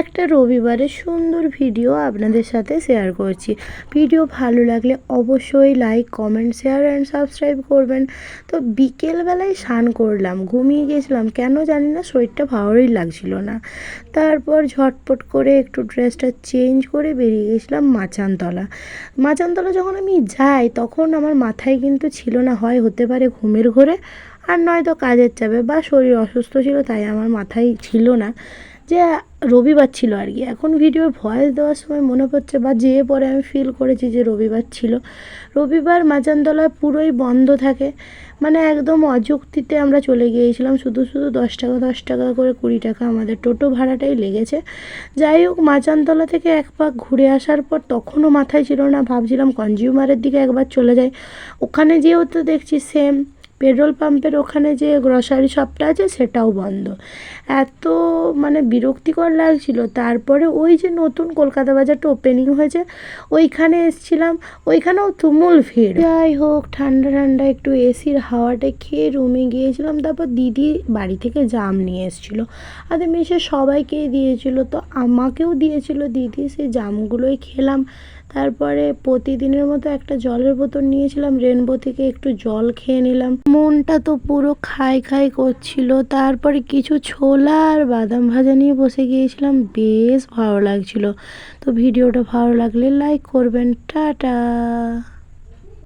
একটা রবিবারের সুন্দর ভিডিও আপনাদের সাথে শেয়ার করছি। ভিডিও ভালো লাগলে অবশ্যই like comment share and subscribe করবেন। তো বিকেলবেলায় স্নান করলাম, ঘুমিয়ে গেছিলাম, কেন জানি না শরীরটা ভালোই লাগছিল না। তারপর ঝটপট করে একটু ড্রেসটা চেঞ্জ করে বেরিয়ে গেছিলাম মাচানতলা। মাচানতলা যখন আমি যাই, তখন আমার মাথায় কিন্তু ছিল না, হয় হতে পারে ঘুমের ঘোরে, আর নয়তো কাজের চাপে বা শরীর অসুস্থ ছিল, তাই আমার মাথায় ছিল না। যে রবিবার ছিল আর কি। এখন ভিডিও ভয়েস দেওয়ার সময় মনে পড়ছে বা যেয়ে পরে আমি ফিল করেছি যে রবিবার ছিল। রবিবার মাচানতলায় পুরোই বন্ধ থাকে। মানে একদম অযুক্তিতে আমরা চলে গিয়েছিলাম। শুধু শুধু দশ টাকা দশ টাকা করে কুড়ি টাকা আমাদের টোটো ভাড়াটাই লেগেছে। যাই হোক মাচানতলা থেকে এক পাক ঘুরে আসার পর তখনও মাথায় ছিল না। ভাবছিলাম কনজিউমারের দিকে একবার চলে যাই। ওখানে যেয়েও তো দেখছি সেম পেট্রোল পাম্পের ওখানে যে গ্রসারি শপটা আছে, সেটাও বন্ধ। এত মানে বিরক্তিকর লাগছিল। তারপরে ওই যে নতুন কলকাতা বাজারটা ওপেনিং হয়েছে, ওইখানে এসছিলাম। ওইখানেও তুমুল ভিড়। যাই হোক, ঠান্ডা ঠান্ডা একটু এসির হাওয়াটা খেয়ে রুমে গিয়েছিলাম। তারপর দিদি বাড়ি থেকে জাম নিয়ে এসেছিল। আর এসে সবাইকেই দিয়েছিল। তো আমাকেও দিয়েছিল দিদি সেই জামগুলোই খেলাম। তারপরে প্রতিদিনের মতো একটা জলের বোতল নিয়েছিলাম। রেনবো থেকে একটু জল খেয়ে নিলাম। মনটা তো পুরো খাই খাই করছিল। তারপরে কিছু ছোলা আর বাদাম ভাজা নিয়ে বসে গিয়েছিলাম, বেশ ভালো লাগছিল। তো ভিডিওটা ভালো লাগলে লাইক করবেন, টাটা।